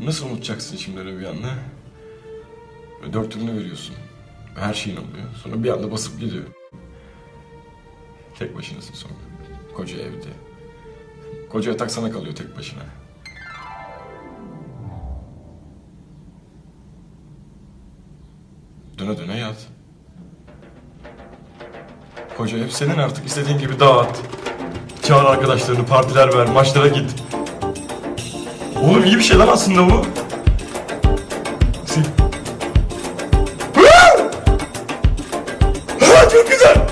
Nasıl unutacaksın şimdi öyle bir anda? Böyle dört turunu veriyorsun. Her şeyin oluyor. Sonra bir anda basıp gidiyor. Tek başınasın sonra. Koca evde. Koca yatak sana kalıyor tek başına. Döne döne yat. Koca ev senin artık. istediğin gibi dağıt. Çağır arkadaşlarını, partiler ver, maçlara git. Oğlum iyi bir şey lan aslında bu. Çok güzel.